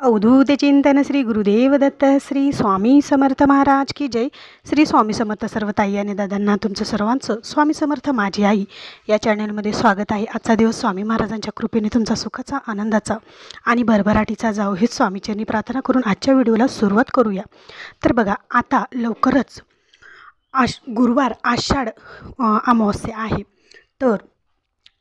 अवधूत चिंतन श्री गुरुदेव दत्त श्री स्वामी समर्थ महाराज की जय. श्री स्वामी समर्थ सर्व ताई आणि दादांना तुमचं सर्वांचं स्वामी समर्थ माझी आई या चॅनलमध्ये स्वागत आहे. आजचा दिवस स्वामी महाराजांच्या कृपेने तुमचा सुखाचा आनंदाचा आणि भरभराटीचा जाऊ हेच स्वामीचरणी प्रार्थना करून आजच्या व्हिडिओला सुरुवात करूया. तर बघा आता लवकरच आश गुरुवार आषाढ अमावस्या आहे. तर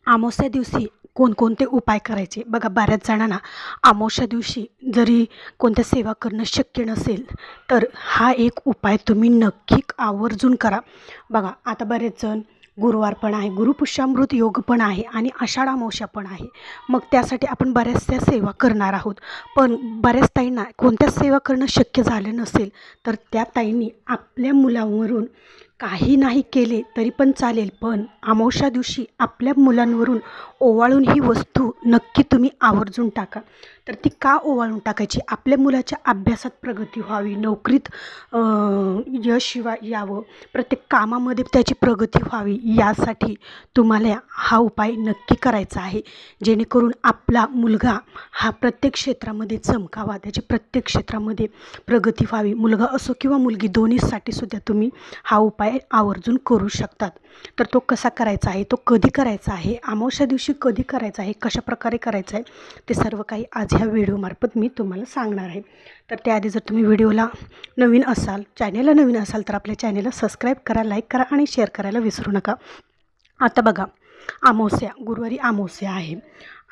अमावस्या दिवशी कोणकोणते उपाय करायचे? बघा बऱ्याच जणांना आमोशा दिवशी जरी कोणत्या सेवा करणं शक्य नसेल तर हा एक उपाय तुम्ही नक्की आवर्जून करा. बघा आता बरेच जण गुरुवार पण आहे गुरुपुष्यामृत योग पण आहे आणि आषाढ अमावस्या पण आहे. मग त्यासाठी आपण बऱ्याचशा सेवा करणार आहोत. पण बऱ्याच ताईंना कोणत्या सेवा करणं शक्य झालं नसेल तर त्या ताईंनी आपल्या मुलांवरून काही नाही केले तरी पण चालेल. पण अमावशा दिवशी आपल्या मुलांवरून ओवाळून ही वस्तू नक्की तुम्ही आवर्जून टाका. तर ती का ओवाळून टाकायची? आपल्या मुलाच्या अभ्यासात प्रगती व्हावी नोकरीत अं, यश यावं प्रत्येक कामामध्ये त्याची प्रगती व्हावी यासाठी तुम्हाला हा उपाय नक्की करायचा आहे. जेणेकरून आपला मुलगा हा प्रत्येक क्षेत्रामध्ये चमकावा त्याची प्रत्येक क्षेत्रामध्ये प्रगती व्हावी. मुलगा असो किंवा मुलगी दोन्हीसाठी सुद्धा तुम्ही हा उपाय आवर्जून करू शकतात. तर तो कसा करायचा आहे? तो कधी करायचा आहे? अमावस्या दिवशी कधी करायचा आहे? कशा प्रकारे आहे? ते सर्व काही आज ह्या व्हिडिओमार्फत मी तुम्हाला सांगणार आहे. तर त्याआधी जर तुम्ही व्हिडिओला नवीन असाल चॅनेलला नवीन असाल तर आपल्या चॅनेलला सबस्क्राईब करा लाईक करा आणि शेअर करायला विसरू नका. आता बघा अमावस्या गुरुवारी अमावस्या आहे.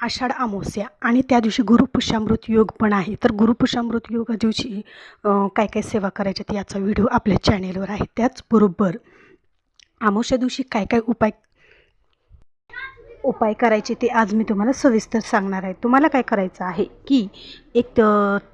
आषाढ अमावस्या आणि त्या दिवशी गुरुपुष्यामृत योग पण आहे. तर गुरुपुष्यामृत योगा दिवशी काय काय सेवा करायच्यात याचा व्हिडिओ आपल्या चॅनेलवर आहे. त्याचबरोबर अमावस्या दिवशी काय काय उपाय उपाय करायचे ते आज मी तुम्हाला सविस्तर सांगणार आहे. तुम्हाला काय करायचं आहे की एक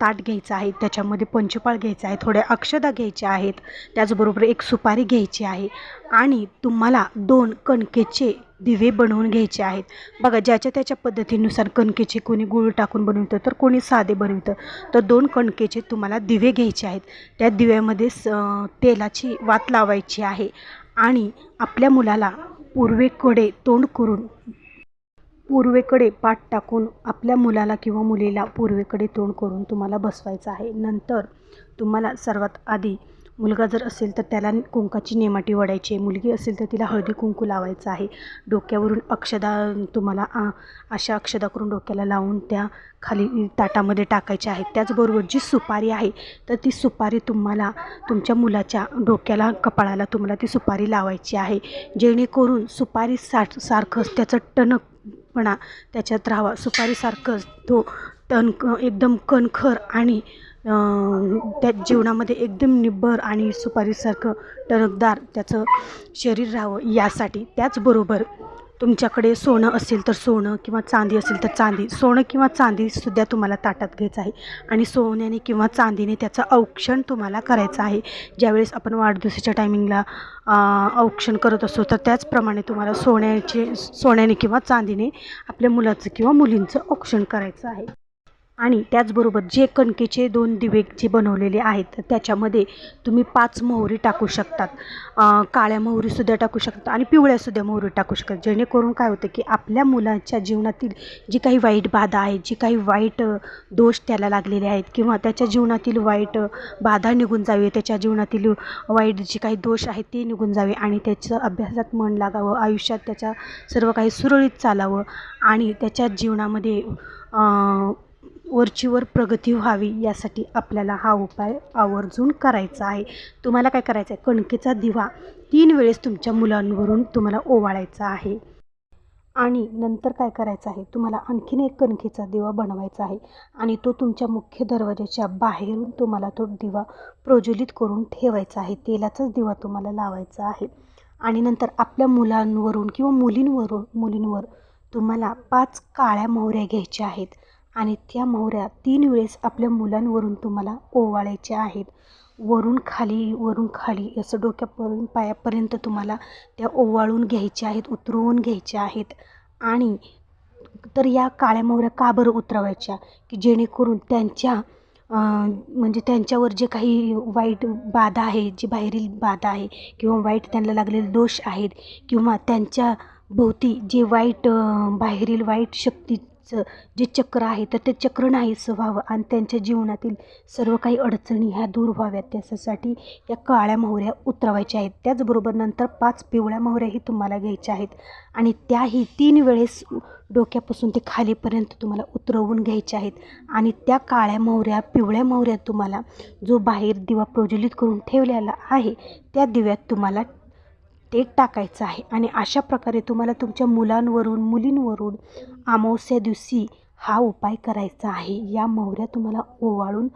ताट घ्यायचं आहे त्याच्यामध्ये पंचपाळ घ्यायचं आहे थोड्या अक्षदा घ्यायच्या आहेत त्याचबरोबर एक सुपारी घ्यायची आहे आणि तुम्हाला दोन कणकेचे दिवे बनवून घ्यायचे आहेत. बघा ज्याच्या त्याच्या पद्धतीनुसार कणकेचे कोणी गुळ टाकून बनवतं तर कोणी साधे बनवतं. तर दोन कणकेचे तुम्हाला दिवे घ्यायचे आहेत. त्या दिव्यामध्ये स तेलाची वात लावायची आहे आणि आपल्या मुलाला पूर्वेकडे तोंड करून पूर्वेकडे पाठ टाकून आपल्या मुलाला किंवा मुलीला पूर्वेकडे तोंड करून तुम्हाला बसवायचं आहे. नंतर तुम्हाला सर्वात आधी मुलगा जर असेल तर त्याला कुंकाची नेमाटी वडायची आहे. मुलगी असेल तर तिला हळदी कुंकू लावायचं आहे. डोक्यावरून अक्षदा तुम्हाला आ, अशा अक्षदा करून डोक्याला लावून त्या खाली ताटामध्ये टाकायच्या आहेत. त्याचबरोबर जी सुपारी आहे तर ती सुपारी तुम्हाला तुमच्या मुलाच्या डोक्याला कपाळाला तुम्हाला ती सुपारी लावायची आहे. जेणेकरून सुपारी साठ सारखंच त्याचं टणकपणा त्याच्यात राहावा. सुपारीसारखंच तो टण एकदम कणखर आणि त्या जीवनामध्ये एकदम निब्बर आणि सुपारीसारखं टणकदार त्याचं शरीर राहावं यासाठी त्याचबरोबर तुमच्याकडे सोनं असेल तर सोनं किंवा चांदी असेल तर चांदी. सोनं किंवा चांदीसुद्धा तुम्हाला ताटात घ्यायचं आहे आणि सोन्याने किंवा चांदीने त्याचं औक्षण तुम्हाला करायचं आहे. ज्यावेळेस आपण वाढदिवसाच्या टायमिंगला औक्षण करत असतो तर त्याचप्रमाणे तुम्हाला सोन्याचे सोन्याने किंवा चांदीने आपल्या मुलाचं किंवा मुलींचं औक्षण करायचं आहे. आणि त्याचबरोबर जे कणकेचे दोन दिवे जे बनवलेले आहेत त्याच्यामध्ये तुम्ही पाच मोहरी टाकू शकतात. काळ्या मोहरीसुद्धा टाकू शकता आणि पिवळ्यासुद्धा मोहरी टाकू शकतात. जेणेकरून काय होतं की आपल्या मुलाच्या जीवनातील जी काही वाईट बाधा आहे जी काही वाईट दोष त्याला लागलेले आहेत किंवा त्याच्या जीवनातील वाईट बाधा निघून जावी त्याच्या जीवनातील वाईट जे काही दोष आहेत ते निघून जावे आणि त्याचं अभ्यासात मन लागावं आयुष्यात त्याच्या सर्व काही सुरळीत चालावं आणि त्याच्या जीवनामध्ये वरचीवर प्रगती व्हावी यासाठी आपल्याला हा उपाय आवर्जून करायचा आहे. तुम्हाला काय करायचं आहे कणकेचा दिवा तीन वेळेस तुमच्या मुलांवरून तुम्हाला ओवाळायचा आहे. आणि नंतर काय करायचं आहे? तुम्हाला आणखीन एक कणकेचा दिवा बनवायचा आहे. आणि तो तुमच्या मुख्य दरवाजाच्या बाहेरून तुम्हाला तो दिवा प्रज्वलित करून ठेवायचा आहे. तेलाचाच दिवा तुम्हाला लावायचा आहे. आणि नंतर आपल्या मुलांवरून किंवा मुलींवरून मुलींवर तुम्हाला पाच काळ्या मोहऱ्या घ्यायच्या आहेत. आणि त्या मोहऱ्या तीन वेळेस आपल्या मुलांवरून तुम्हाला ओवाळायच्या आहेत. वरून खाली वरून खाली असं डोक्यापर्यंत पायापर्यंत तुम्हाला त्या ओवाळून घ्यायच्या आहेत उतरवून घ्यायच्या आहेत. आणि तर या काळ्या मोहऱ्या का बरं उतरवायच्या? की जेणेकरून त्यांच्या म्हणजे त्यांच्यावर जे काही वाईट बाधा आहे जी बाहेरील बाधा आहे किंवा वाईट त्यांना लागलेले दोष आहेत किंवा त्यांच्या भोवती जे वाईट बाहेरील वाईट शक्ती चं जे चक्र आहे तर ते चक्र नाहीसं व्हावं आणि त्यांच्या जीवनातील सर्व काही अडचणी ह्या दूर व्हाव्यात. त्याच्यासाठी या काळ्या मोहऱ्या उतरवायच्या आहेत. त्याचबरोबर नंतर पाच पिवळ्या मोहऱ्याही तुम्हाला घ्यायच्या आहेत. आणि त्याही तीन वेळेस डोक्यापासून ते खालीपर्यंत तुम्हाला उतरवून घ्यायच्या आहेत. आणि त्या काळ्या मोहऱ्या पिवळ्या मोहऱ्या तुम्हाला जो बाहेर दिवा प्रज्वलित करून ठेवलेला आहे त्या दिव्यात तुम्हाला ते टाकायचं आहे. आणि अशा प्रकारे तुम्हाला तुमच्या मुलांवरून मुलींवरून अमावस्या दिवशी हा उपाय करायचा आहे. या मोहऱ्या तुम्हाला ओवाळून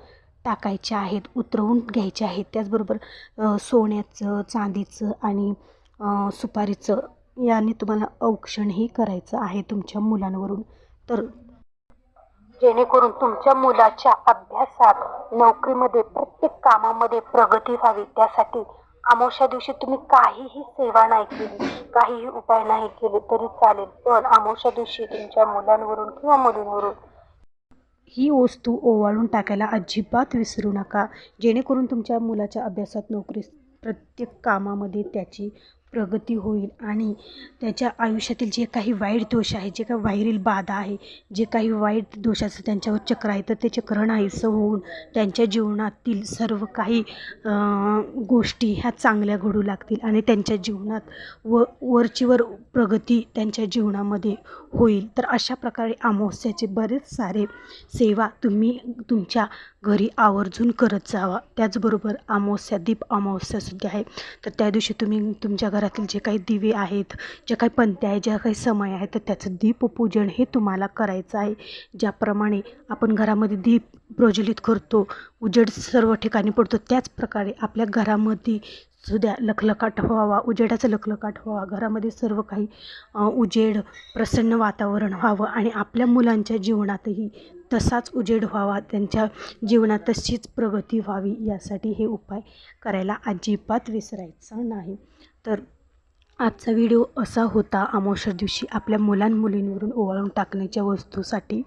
टाकायच्या आहेत उतरवून घ्यायच्या आहेत. त्याचबरोबर सोन्याचं चांदीचं आणि सुपारीचं याने तुम्हाला औक्षणही करायचं आहे तुमच्या मुलांवरून. तर जेणेकरून तुमच्या मुलाच्या अभ्यासात नोकरीमध्ये प्रत्येक कामामध्ये प्रगती व्हावी. त्यासाठी अमावस्या दिवशी तुम्ही काहीही सेवा नाही केली काहीही उपाय नाही केले तरी चालेल. पण अमावस्या दिवशी तुमच्या मुलांवरून किंवा मुलींवरून ही वस्तू ओवाळून टाकायला अजिबात विसरू नका. जेणेकरून तुमच्या मुलाच्या अभ्यासात नोकरी प्रत्येक कामामध्ये त्याची प्रगती होईल आणि त्याच्या आयुष्यातील जे काही वाईट दोष आहे जे काही वायरील बाधा आहे जे काही वाईट दोषाचं त्यांच्यावर चक्र आहे तर ते चक्र नाहीसं होऊन त्यांच्या जीवनातील सर्व काही गोष्टी ह्या चांगल्या घडू लागतील आणि त्यांच्या जीवनात व वरचीवर प्रगती त्यांच्या जीवनामध्ये होईल. तर अशा प्रकारे अमावस्याचे बरेच सारे सेवा तुम्ही तुमच्या घरी आवर्जून करत जावा. त्याचबरोबर अमावस्या दीप अमावस्यासुद्धा आहे. तर त्या दिवशी तुम्ही तुमच्या घरातील जे काही दिवे आहेत जे काही पंत्या आहेत ज्या काही समय आहेत तर त्याचं दीपपूजन हे तुम्हाला करायचं आहे. ज्याप्रमाणे आपण घरामध्ये दीप प्रज्वलित करतो उजेड सर्व ठिकाणी पडतो त्याचप्रकारे आपल्या घरामध्ये सुद्धा लखलखाट व्हावा उजेडाचा लखलखाट व्हावा. घरामध्ये सर्व काही उजेड प्रसन्न वातावरण व्हावं आणि आपल्या मुलांच्या जीवनातही तसाच उजेड व्हावा त्यांच्या जीवनात तशीच प्रगती व्हावी यासाठी हे उपाय करायला अजिबात विसरायचं नाही. तर आजचा व्हिडिओ असा होता अमावस्या दिवशी आपल्या मुलांमुलींवरून ओवाळून टाकण्याच्या वस्तूसाठी.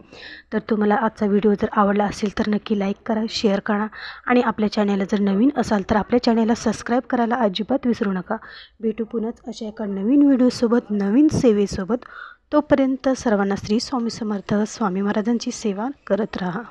तर तुम्हाला आजचा व्हिडिओ जर आवडला असेल तर नक्की लाईक करा शेअर करा आणि आपल्या चॅनलला जर नवीन असाल तर आपल्या चॅनलला सबस्क्राईब करायला अजिबात विसरू नका. भेटू पुन्हाच अशा एका नवीन व्हिडिओसोबत नवीन सेवेसोबत. तोपर्यंत सर्वांना श्री स्वामी समर्थ स्वामी महाराजांची सेवा करत राहा.